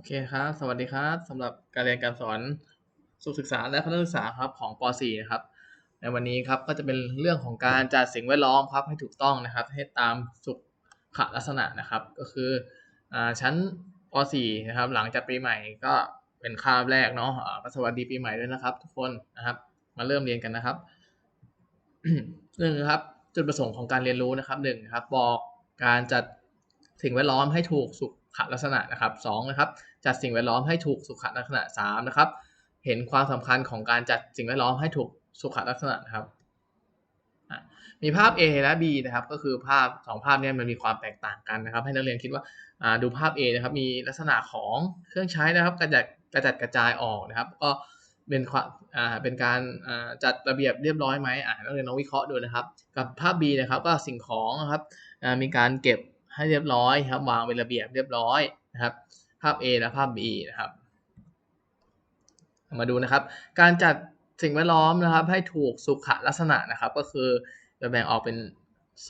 โอเคครับ สวัสดีครับสำหรับการเรียนการสอนสุขศึกษาและพัฒนาศึกษาครับของป .4 นะครับ ในวันนี้ครับก็จะเป็นเรื่องของการจัดสิ่งแวดล้อมครับให้ถูกต้องนะครับ ให้ตามสุขลักษณะนะครับ ก็คืออชั้นป .4 นะครับ หลังจากปีใหม่ก็เป็นคาบแรกเนาะอ่าก็สวัสดีปีใหม่ด้วยนะครับ ทุกคนนะครับ มาเริ่มเรียนกันนะครับหนึ่งครับ จุดประสงค์ของการเรียนรู้นะครับหนึ่งครับ บอกการจัดสิ่งแวดล้อมให้ถูกสุข ลักษณะนะครับสองนะครับจัดสิ่งแวดล้อมให้ถูกสุขลักษณะสามนะครับเห็นความสำคัญของการจัดสิ่งแวดล้อมให้ถูกสุขลักษณะนะครับมีภาพ A และ B นะครับก็คือภาพสองภาพนี้มันมีความแตกต่างกันนะครับ ให้นักเรียนคิดว่าดูภาพ A นะครับมีลักษณะของเครื่องใช้นะครับกระจัดกระจัดกระจายออกนะครับ ก็เป็นความเป็นการจัดระเบียบเรียบร้อยไหมนักเรียนลองวิเคราะห์ดูนะครับ กับภาพ B นะครับก็สิ่งของนะครับมีการเก็บ ให้เรียบร้อยครับ วางเป็นระเบียบเรียบร้อยนะครับ ภาพ A และภาพ B นะครับ มาดูนะครับ การจัดสิ่งแวดล้อมนะครับ ให้ถูกสุขลักษณะนะครับ ก็คือจะแบ่งออกเป็น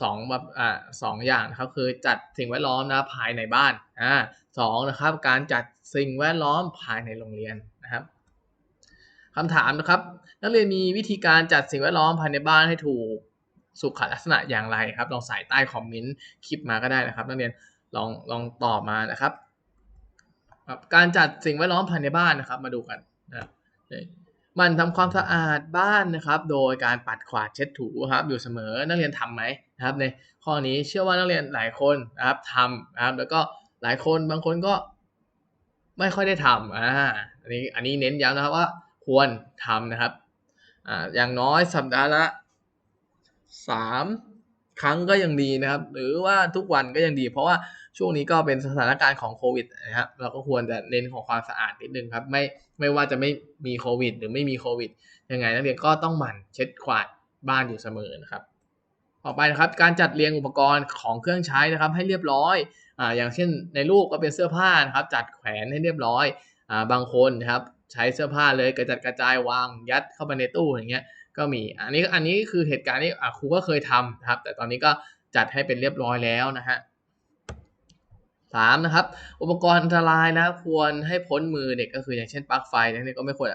สองแบบอ่าสองอย่างนะครับคือจัดสิ่งแวดล้อมนะภายในบ้านอ่าสองนะครับ การจัดสิ่งแวดล้อมภายในโรงเรียนนะครับคำถามนะครับ นักเรียนมีวิธีการจัดสิ่งแวดล้อมภายในบ้านให้ถูก สุขลักษณะอย่างไรครับ ลองใส่ใต้คอมเมนต์คลิปมาก็ได้นะครับ นักเรียนลองลองตอบมานะครับครับการจัดสิ่งแวดล้อมภายในบ้านนะครับ มาดูกันนะครับมันทำความสะอาดบ้านนะครับ โดยการปัดขวาดเช็ดถูครับ อยู่เสมอนักเรียนทํำไหมนะครับ ในข้อนี้เชื่อว่านักเรียนหลายคนนะครับทำนะครับ แล้วก็หลายคนบางคนก็ไม่ค่อยได้ทำอ่าอันนี้อันนี้เน้นย้ำนะครับว่าควรทำนะครับอ่าอย่างน้อยสัปดาห์ละ สามครั้งก็ยังดีนะครับ หรือว่าทุกวันก็ยังดี เพราะว่าช่วงนี้ก็เป็นสถานการณ์ของโควิดนะครับเราก็ควรจะเน้นของความสะอาดนิดนึงครับ ไม่ไม่ว่าจะไม่มีโควิด หรือไม่มีโควิดยังไงนักเรียนก็ต้องหมั่นเช็ดขวาดบ้านอยู่เสมอนะครับต่อไปนะครับการจัดเรียงอุปกรณ์ของเครื่องใช้นะครับ ให้เรียบร้อยอ่าอย่างเช่นในรูปก็เป็นเสื้อผ้านะครับ จัดแขวนให้เรียบร้อยอ่าบางคนนะครับใช้เสื้อผ้าเลยกระจัดกระจายวางยัดเข้าไปในตู้อย่างเงี้ย ก็มี อันนี้อันนี้คือเหตุการณ์ที่ครูก็เคยทำนะครับ แต่ตอนนี้ก็จัดให้เป็นเรียบร้อยแล้วนะฮะสามนะครับ อุปกรณ์อันตรายนะควรให้พ้นมือเด็กก็คืออย่างเช่นปลั๊กไฟนี่ก็ไม่ควร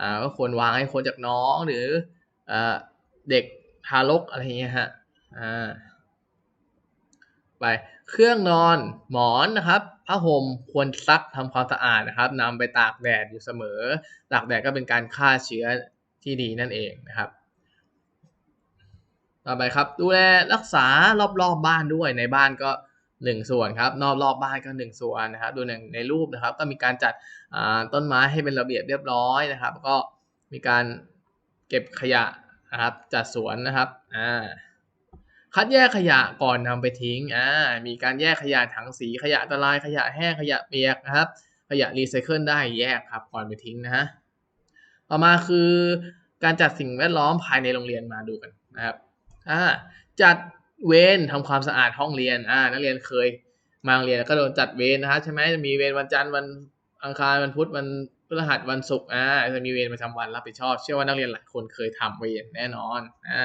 อ่าก็ควรวางให้พ้นจากน้องหรืออ่าเด็กทารกอะไรเงี้ยฮะอ่าไปเครื่องนอนหมอนนะครับผ้าห่มควรซักทำความสะอาดนะครับนำไปตากแดดอยู่เสมอ ตากแดดก็เป็นการฆ่าเชื้อ ที่ดีนั่นเองนะครับ ต่อไปครับดูแลรักษารอบๆบบ้านด้วยในบ้านก็หนึ่งส่วนครับนอกรอบบ้านก็หนึ่งส่วนนะครับ ดูในในรูปนะครับ ก็มีการจัดต้นไม้ให้เป็นระเบียบเรียบร้อยนะครับ ก็มีการเก็บขยะนะครับ จัดสวนนะครับอ่าคัดแยกขยะก่อนนำไปทิ้งอ่ามีการแยกขยะถังสีขยะอันตรายขยะแห้งขยะเปียกนะครับ ขยะรีไซเคิลได้แยกครับก่อนไปทิ้งนะฮะ ต่อมาคือการจัดสิ่งแวดล้อมภายในโรงเรียนมาดูกันนะครับอ่าจัดเวรทำความสะอาดห้องเรียนอ่านักเรียนเคยมาโรงเรียนแล้วก็โดนจัดเวรนะครับใช่ไหมจะมีเวรวันจันทร์วันอังคารวันพุธวันพฤหัสวันศุกร์อ่าจะมีเวรประจำวันรับผิดชอบ เชื่อว่านักเรียนหลายคนเคยทำเวรแน่นอนอ่า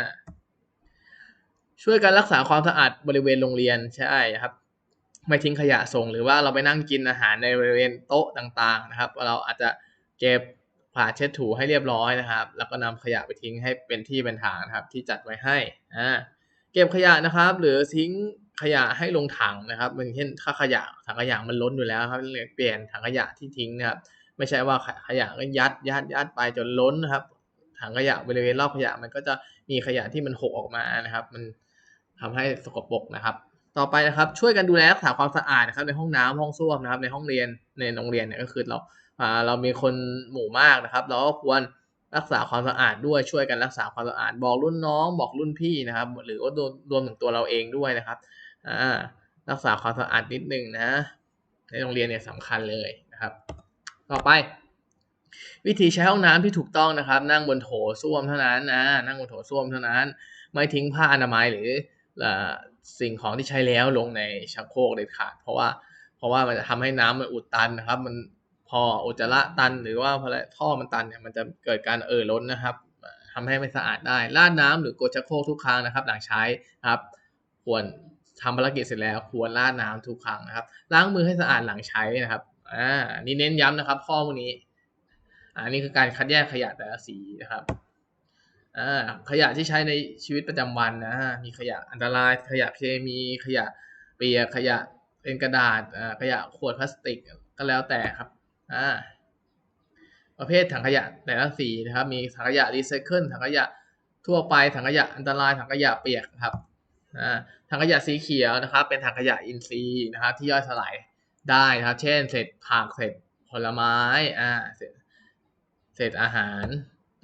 ช่วยกันรักษาความสะอาดบริเวณโรงเรียนใช่ครับไม่ทิ้งขยะส่งหรือว่าเราไปนั่งกินอาหารในบริเวณโต๊ะต่างๆนะครับ เราอาจจะเก็บ ผ่าเช็ดถูให้เรียบร้อยนะครับ แล้วก็นำขยะไปทิ้งให้เป็นที่เป็นทางนะครับ ที่จัดไว้ให้อ่าเก็บขยะนะครับ หรือทิ้งขยะให้ลงถังนะครับอย่างเช่นถ้าขยะถังขยะมันล้นอยู่แล้วครับเปลี่ยนถังขยะที่ทิ้งนะครับ ไม่ใช่ว่าขยะก็ยัดยัดยัดไปจนล้นนะครับ ถังขยะบริเวณรอบขยะมันก็จะมีขยะที่มันหกออกมานะครับ มันทำให้สกปรกนะครับ ต่อไปนะครับช่วยกันดูแลรักษาความสะอาดนะครับในห้องน้ำห้องส้วมนะครับ ในห้องเรียนในโรงเรียนเนี่ยก็คือเรา เรามีคนหมู่มากนะครับ เราก็ควรรักษาความสะอาดด้วยช่วยกันรักษาความสะอาด บอกรุ่นน้องบอกรุ่นพี่นะครับ หรือว่ารวมถึงตัวเราเองด้วยนะครับรักษาความสะอาดนิดนึงนะ ในโรงเรียนเนี่ยสำคัญเลยนะครับ ต่อไป วิธีใช้ห้องน้ำที่ถูกต้องนะครับ นั่งบนโถส้วมเท่านั้นนะนั่งบนโถส้วมเท่านั้น ไม่ทิ้งผ้าอนามัยหรือสิ่งของที่ใช้แล้วลงในชักโครกเด็ดขาด เพราะว่าเพราะว่ามันจะทำให้น้ำมันอุดตันนะครับ มัน พออุจจาระตันหรือว่าพอท่อมันตันเนี่ยมันจะเกิดการเอ่อล้นนะครับทำให้ไม่สะอาดได้ราดน้ำหรือกดชักโครกทุกครั้งนะครับ หลังใช้ครับควรทำภารกิจเสร็จแล้วควรราดน้ำทุกครั้งนะครับ ล้างมือให้สะอาดหลังใช้นะครับอ่านี่เน้นย้ำนะครับ ข้อพวกนี้อ่านี่คือการคัดแยกขยะแต่ละสีนะครับอ่าขยะที่ใช้ในชีวิตประจำวันนะมีขยะอันตรายขยะเคมีขยะเปียกขยะเป็นกระดาษอ่าขยะขวดพลาสติกก็แล้วแต่ครับ อ่าประเภทถังขยะแต่ละสีนะครับ มีถังขยะรีไซเคิลถังขยะทั่วไปถังขยะอันตรายถังขยะเปียกครับอ่าถังขยะสีเขียวนะครับ เป็นถังขยะอินทรีย์นะครับ ที่ย่อยสลายได้นะครับ เช่นเศษผักเศษผลไม้อ่าเศษเศษอาหาร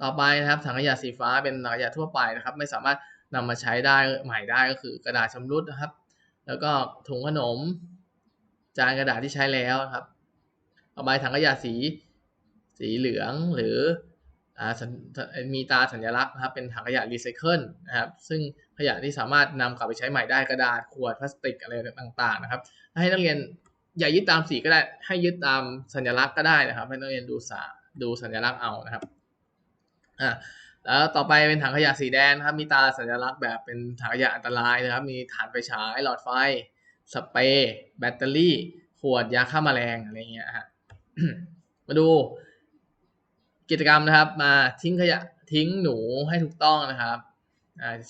ต่อไปนะครับถังขยะสีฟ้าเป็นถังขยะทั่วไปนะครับ ไม่สามารถนำมาใช้ได้ใหม่ได้ก็คือกระดาษชำรุดนะครับ แล้วก็ถุงขนม จานกระดาษที่ใช้แล้วครับ ต่อไปถังขยะสี สีเหลืองหรืออมีตาสัญลักษณ์นะครับเป็นถังขยะรีไซเคิลนะครับซึ่งขยะที่สามารถนำกลับไปใช้ใหม่ได้กระดาษขวดพลาสติกอะไรต่างๆนะครับ ให้นักเรียนอย่ายึดตามสีก็ได้ ให้ยึดตามสัญลักษณ์ก็ได้นะครับให้นักเรียนดูสาดูสัญลักษณ์เอานะครับอ่าแล้วต่อไปเป็นถังขยะสีแดงครับมีตาสัญลักษณ์แบบเป็นถังขยะอันตรายนะครับ มีฐานไฟฉายหลอดไฟ สเปรย์แบตเตอรี่ ขวดยาฆ่าแมลงอะไรเงี้ยฮะ มาดู กิจกรรมนะครับ มาทิ้งขยะทิ้งหนูให้ถูกต้องนะครับ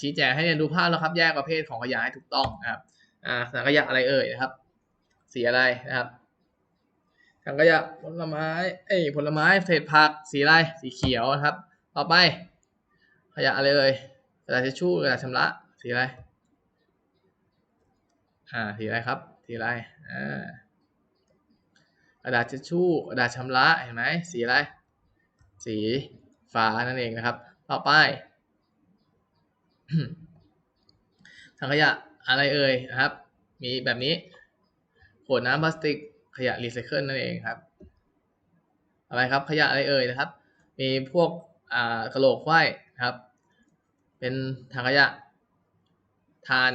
ชี้แจงให้เรียนดูภาพแล้วครับ แยกประเภทของขยะให้ถูกต้องนะครับอ่าถังขยะอะไรเอ่ยนะครับ สีอะไรนะครับถังขยะผลไม้เอ้ยผลไม้เศษผัก สีอะไร สีเขียวนะครับ ต่อไป ขยะอะไรเอ่ยกระดาษทิชชู่กระดาษชำระ สีอะไร อ่า สีอะไรครับ สีอะไร อ่า ระดาษทิชชู่กระดาษชำระเห็นไหมสีอะไร สีฟ้านั่นเองนะครับ ต่อไปถังขยะอะไรเอ่ยนะครับ มีแบบนี้ขวดน้ำพลาสติกขยะรีไซเคิลนั่นเองครับ อะไรครับขยะอะไรเอ่ยนะครับ มีพวกอ่ากระโหลกไขว้นะครับ เป็นถังขยะทาน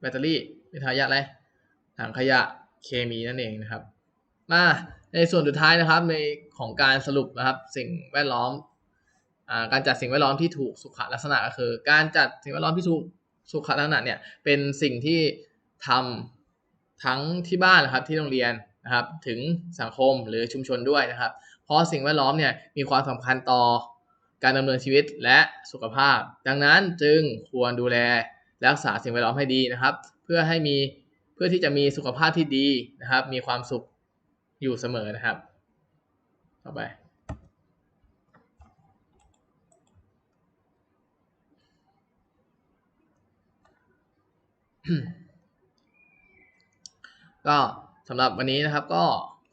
แบตเตอรี่เป็นถังขยะอะไรถังขยะเคมีนั่นเองนะครับ มาในส่วนสุดท้ายนะครับในของการสรุปนะครับสิ่งแวดล้อมอการจัดสิ่งแวดล้อมที่ถูกสุขลักษณะก็คือ การจัดสิ่งแวดล้อมที่ถูกสุขลักษณะเนี่ยเป็นสิ่งที่ทำทั้งที่บ้านนะครับที่โรงเรียนนะครับถึงสังคมหรือชุมชนด้วยนะครับ เพราะสิ่งแวดล้อมเนี่ยมีความสำคัญต่อการดำเนินชีวิตและสุขภาพ ดังนั้นจึงควรดูแลรักษาสิ่งแวดล้อมให้ดีนะครับ เพื่อให้มีเพื่อที่จะมีสุขภาพที่ดีนะครับ มีความสุข อยู่เสมอนะครับ ต่อไป ก็สำหรับวันนี้นะครับ ก็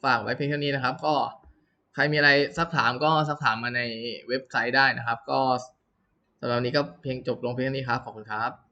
ฝากไว้เพียงเท่านี้นะครับ ก็ใครมีอะไรซักถามก็ซักถามมาในเว็บไซต์ได้นะครับ ก็สำหรับวันนี้ก็เพียงจบลงเพียงเท่านี้ครับ ขอบคุณครับ